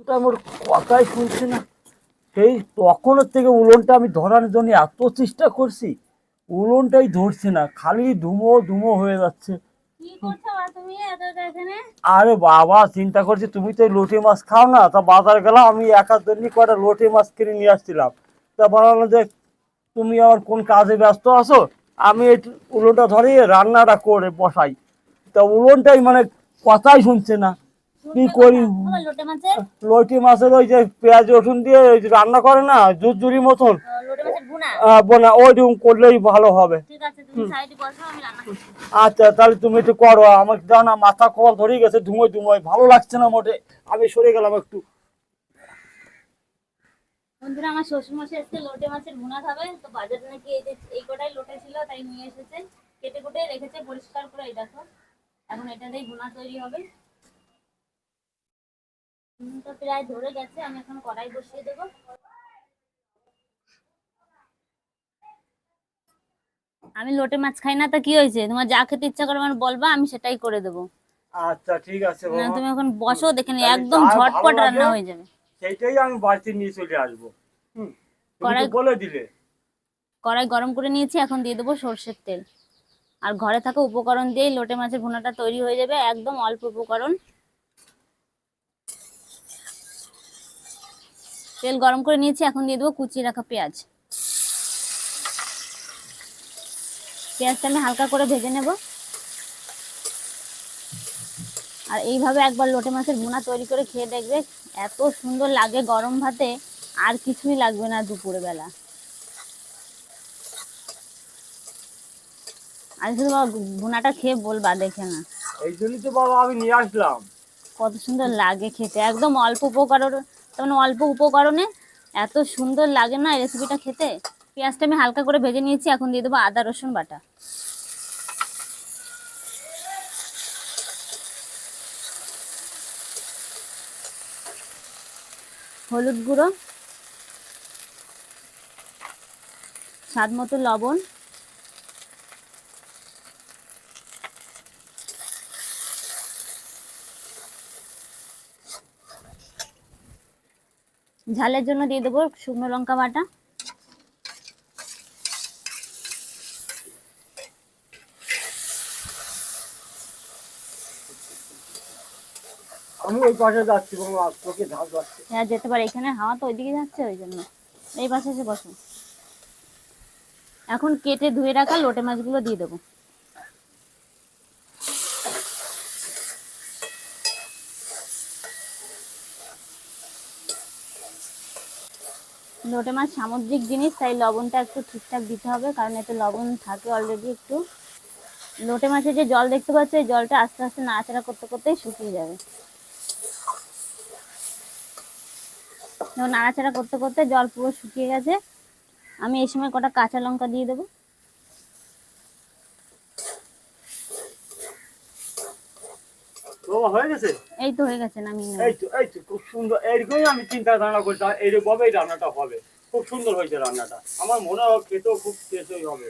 ওটা আমার কথাই শুনছে না। সেই তখনের থেকে উলনটা আমি ধরার জন্য এত চেষ্টা করছি উলনটাই ধরছে না খালি ধুমো ধুমো হয়ে যাচ্ছে। আরে বাবা চিন্তা করছি তুমি তো লোটে মাছ খাও না তা বাজার গেলাম আমি একার জন্য কটা লোটে মাছ কিনে নিয়ে আসছিলাম। তা বলল যে তুমি আমার কোন কাজে ব্যস্ত আছো? আমি উলনটা ধরিয়ে রান্নাটা করে বসাই। তা উলনটাই মানে কথাই শুনছে না। কি করি? লোটে মাছের? ওই যে পেঁয়াজ রসুন দিয়ে ওই যে রান্না করে না জুরজুরি মতন। বোনা ওইরকম করলেই ভালো হবে। আচ্ছা তাহলে তুমি একটু করো আমাকে দাও না মাথা কল ধরে গেছে ধুমোয় ধুমোয় ভালো লাগছে না মোটে। আমি সরে গেলাম একটু। বন্ধুরা আমার শ্বশুর মশাই এসে লোটে মাছের ভুনা খাবে তো বাজারে নাকি এই যে এই কটাই লোটে ছিল তাই নিয়ে এসেছে। কেটে কুটে রেখেছে পরিষ্কার করে এই দেখো। এখন এটা দিয়েই ভুনা তৈরি হবে। নুন প্রায় ধরে গেছে আমি এখন কড়াই বসিয়ে দেবো। আমি লোটে মাছ খাই না তা কি হয়েছে? তোমার যা খেতে ইচ্ছা করে আমার বলবা আমি সেটাই করে দেবো। আচ্ছা ঠিক আছে না তুমি এখন বসো দেখে একদম ঝটপট রান্না হয়ে যাবে। সেইটাই আমি বাড়িতে নিয়ে চলে আসব। কড়াই- বলে দিলে। কড়াই গরম করে নিয়েছি এখন দিয়ে দেবো সর্ষের তেল। আর ঘরে থাকা উপকরণ দিয়েই লোটে মাছের ভুনাটা তৈরি হয়ে যাবে একদম অল্প উপকরণ। তেল গরম করে নিয়েছি এখন দিয়ে দেবো কুচিয়ে রাখা পেঁয়াজ। পেঁয়াজটা আমি হালকা করে ভেজে নেব। আর এইভাবে একবার লোটে মাছের ভুনা তৈরি করে খেয়ে দেখবে এত সুন্দর লাগে গরম ভাতে আর কিছুই লাগবে না দুপুরে বেলা আর শুধু বাবা ভুনাটা খেয়ে বলবা দেখে না। এই জন্যই তো বাবা আমি নিয়ে আসলাম। কত সুন্দর লাগে খেতে একদম অল্প উপকরণ তেমন অল্প উপকরণে। এত সুন্দর লাগে না রেসিপিটা খেতে। পেঁয়াজটা আমি হালকা করে ভেজে নিয়েছি, এখন দিয়ে দেবো আদা, রসুন, বাটা। হলুদ গুঁড়ো, স্বাদ মতো লবণ। ঝালের জন্য দিয়ে দেবো শুকনো লঙ্কা বাটা। আমি ওই পাশে যাচ্ছি বাবা তোকে ধাপ যাচ্ছে হ্যাঁ যেতে পারে এখানে হাওয়া তো ওইদিকে যাচ্ছে ওই জন্য। এই পাশে এসে বসো। এখন কেটে ধুয়ে রাখা লোটে মাছগুলো দিয়ে দেবো। লোটে মাছ সামুদ্রিক জিনিস, তাই লবণটা একটু ঠিকঠাক দিতে হবে, কারণ এতে লবণ থাকে অলরেডি একটু। লোটে মাছের যে জল দেখতে পাচ্ছ, এই জলটা আস্তে আস্তে নাড়াচাড়া করতে করতেই শুকিয়ে যাবে। নাড়াচাড়া করতে করতে জল পুরো শুকিয়ে গেছে। আমি এই সময় কটা কাঁচা লঙ্কা দিয়ে দেবো। বাবা হয়ে গেছে? এই তো হয়ে গেছে নামিয়ে নেব। এই তো এই তো খুব সুন্দর। এইরকমই আমি চিন্তা ধারণা করতাম এইরকমভাবেই রান্নাটা হবে। খুব সুন্দর হয়েছে রান্নাটা। আমার মনে হয় খেতেও খুব টেস্টই হবে।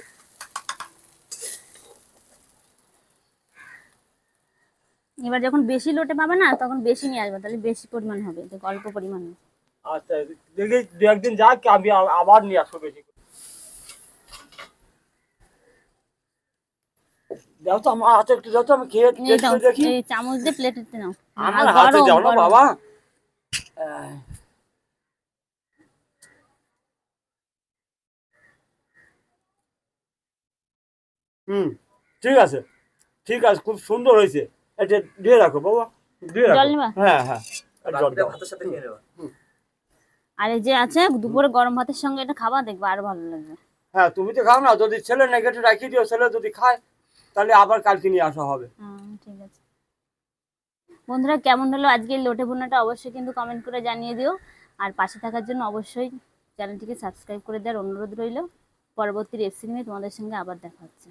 এবার যখন বেশি লোটে পাবে না তখন বেশি নিয়ে আসবে তাহলে বেশি পরিমাণ হবে অল্প পরিমাণ। আচ্ছা দেখি দু একদিন যাক আমি আবার নিয়ে আসব বেশি দাও তো আমার হাতে একটু দাও তো আমি খেয়ে টেস্ট করে দেখি। চামচ দিয়ে প্লেটেতে নাও। আমার হাতে দাও না বাবা। হুম ঠিক আছে। ঠিক আছে খুব সুন্দর হয়েছে। এটা দিয়ে রাখো বাবা। দিয়ে রাখো। হ্যাঁ হ্যাঁ। আর জল দাও। ভাতের সাথে খেয়ে নেবা। আর এই যে আছে দুপুরে গরম ভাতের সঙ্গে এটা খাবা দেখবে আরও ভালো লাগবে। হ্যাঁ তুমি তো খাও না। যদি ছেলে নেগেটিভ রাখিয়ে দিও ছেলে যদি খায় তাহলে আবার কালকে নিয়ে আসা হবে। ঠিক আছে। বন্ধুরা, কেমন হলো আজকের লোটে বোনাটা অবশ্যই কিন্তু কমেন্ট করে জানিয়ে দিও। আর পাশে থাকার জন্য অবশ্যই চ্যানেলটিকে সাবস্ক্রাইব করে দেওয়ার অনুরোধ রইল। পরবর্তী রেসিপি নিয়ে তোমাদের সঙ্গে আবার দেখা হচ্ছে।